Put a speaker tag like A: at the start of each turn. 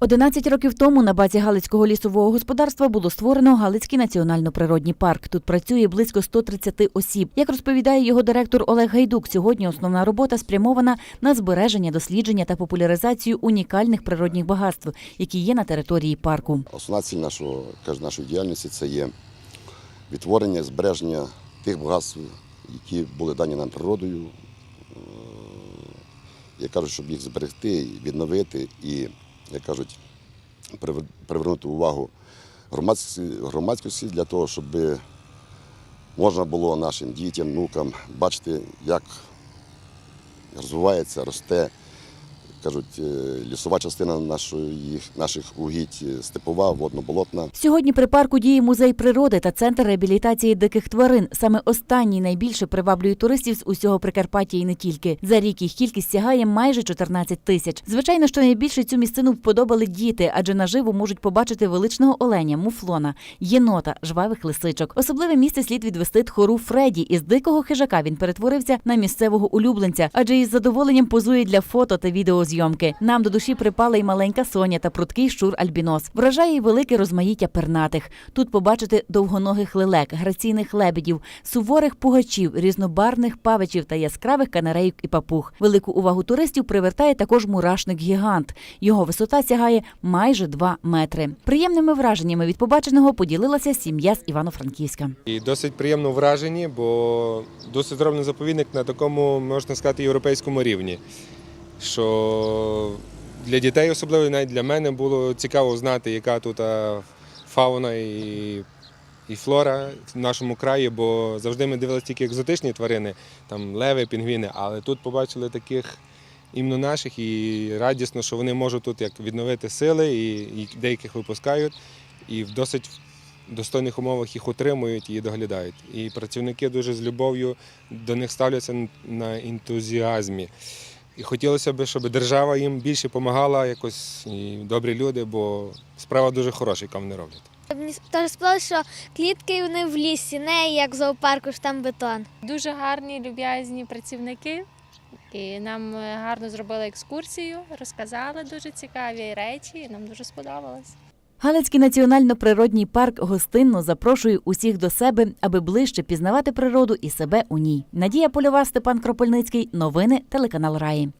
A: 11 років тому на базі Галицького лісового господарства було створено Галицький національно-природній парк. Тут працює близько 130 осіб. Як розповідає його директор Олег Гайдук, сьогодні основна робота спрямована на збереження, дослідження та популяризацію унікальних природних багатств, які є на території парку.
B: Основна ціль нашого, каже, нашої діяльності це є відтворення, збереження тих багатств, які були дані нам природою. Е, Я кажу, щоб їх зберегти, відновити і, як кажуть, привернути увагу громадськості, для того, щоб можна було нашим дітям, внукам бачити, як розвивається, росте кажуть, е, лісова частина нашої, наших угідь, е, степова, водно-болотна.
A: Сьогодні при парку діє музей природи та центр реабілітації диких тварин. Саме останній найбільше приваблює туристів з усього Прикарпаття і не тільки. За рік їх кількість сягає майже 14 тисяч. Звичайно, що найбільше цю місцину вподобали діти, адже наживо можуть побачити величного оленя, муфлона, єнота, жвавих лисичок. Особливе місце слід відвести тхору Фредді. Із дикого хижака він перетворився на місцевого улюбленця, адже із задоволенням позує для фото та відеозйомки. Нам до душі припала й маленька соня та пруткий щур альбінос. Вражає й велике розмаїття пернатих. Тут побачити довгоногих лелек, граційних лебедів, суворих пугачів, різнобарвних павичів та яскравих канарейок і папуг. Велику увагу туристів привертає також мурашник гігант. Його висота сягає майже 2 метри. Приємними враженнями від побаченого поділилася сім'я з Івано-Франківська.
C: І досить приємно вражені, бо досить зроблений заповідник на такому, можна сказати, європейському рівні. Що для дітей, особливо навіть для мене, було цікаво знати, яка тут фауна і, і флора в нашому краї, бо завжди ми дивилися тільки екзотичні тварини, там леви, пінгвіни, але тут побачили таких іменно наших і радісно, що вони можуть тут як відновити сили, і, і деяких випускають, і в досить достойних умовах їх утримують і доглядають. І працівники дуже з любов'ю до них ставляться на ентузіазмі. І хотілося б, щоб держава їм більше допомагала, якось і добрі люди, бо справа дуже хороша, яка вони роблять.
D: Мені теж сподобалося, що клітки вони в лісі, не як в зоопарку, що там бетон.
E: Дуже гарні, люб'язні працівники. І нам е, гарно зробили екскурсію, розказали дуже цікаві речі, і нам дуже сподобалось.
A: Галицький національно-природній парк гостинно запрошує усіх до себе, аби ближче пізнавати природу і себе у ній. Надія Польова, Степан Кропольницький, Новини телеканал Раї.